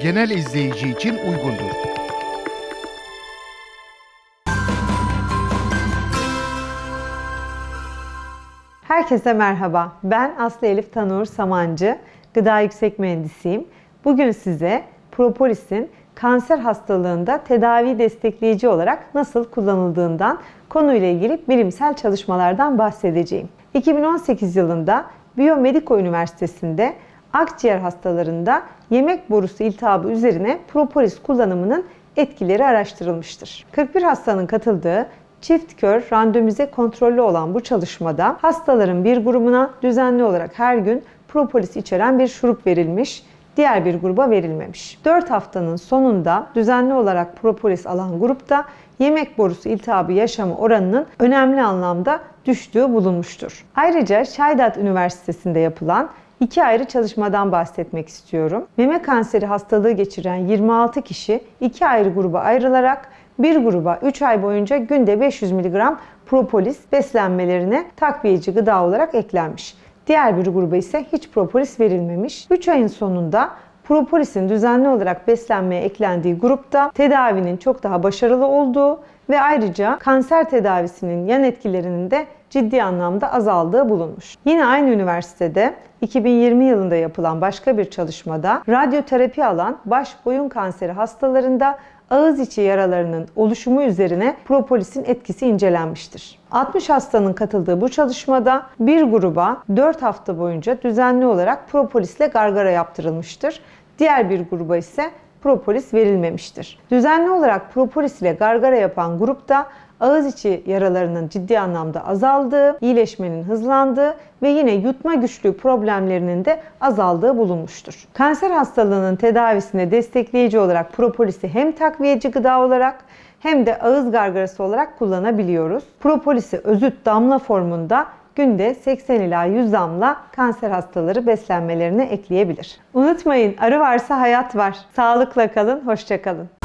genel izleyici için uygundur. Herkese merhaba. Ben Aslı Elif Tanur Samancı, gıda yüksek mühendisiyim. Bugün size propolisin kanser hastalığında tedavi destekleyici olarak nasıl kullanıldığından konuyla ilgili bilimsel çalışmalardan bahsedeceğim. 2018 yılında Biyomediko Üniversitesi'nde akciğer hastalarında yemek borusu iltihabı üzerine propolis kullanımının etkileri araştırılmıştır. 41 hastanın katıldığı Çift kör randomize kontrollü olan bu çalışmada hastaların bir grubuna düzenli olarak her gün propolis içeren bir şurup verilmiş, diğer bir gruba verilmemiş. 4 haftanın sonunda düzenli olarak propolis alan grupta yemek borusu iltihabı yaşama oranının önemli anlamda düştüğü bulunmuştur. Ayrıca Şaydat Üniversitesi'nde yapılan İki ayrı çalışmadan bahsetmek istiyorum. Meme kanseri hastalığı geçiren 26 kişi iki ayrı gruba ayrılarak bir gruba 3 ay boyunca günde 500 mg propolis beslenmelerine takviyeci gıda olarak eklenmiş. Diğer bir gruba ise hiç propolis verilmemiş. 3 ayın sonunda Propolisin düzenli olarak beslenmeye eklendiği grupta tedavinin çok daha başarılı olduğu ve ayrıca kanser tedavisinin yan etkilerinin de ciddi anlamda azaldığı bulunmuş. Yine aynı üniversitede 2020 yılında yapılan başka bir çalışmada radyoterapi alan baş boyun kanseri hastalarında ağız içi yaralarının oluşumu üzerine propolisin etkisi incelenmiştir. 60 hastanın katıldığı bu çalışmada bir gruba 4 hafta boyunca düzenli olarak propolisle gargara yaptırılmıştır. Diğer bir gruba ise propolis verilmemiştir. Düzenli olarak propolis ile gargara yapan grupta ağız içi yaralarının ciddi anlamda azaldığı, iyileşmenin hızlandığı ve yine yutma güçlüğü problemlerinin de azaldığı bulunmuştur. Kanser hastalığının tedavisine destekleyici olarak propolisi hem takviyeci gıda olarak hem de ağız gargarası olarak kullanabiliyoruz. Propolisi özüt damla formunda günde 80 ila 100 damla kanser hastaları beslenmelerine ekleyebilir. Unutmayın arı varsa hayat var. Sağlıkla kalın, hoşça kalın.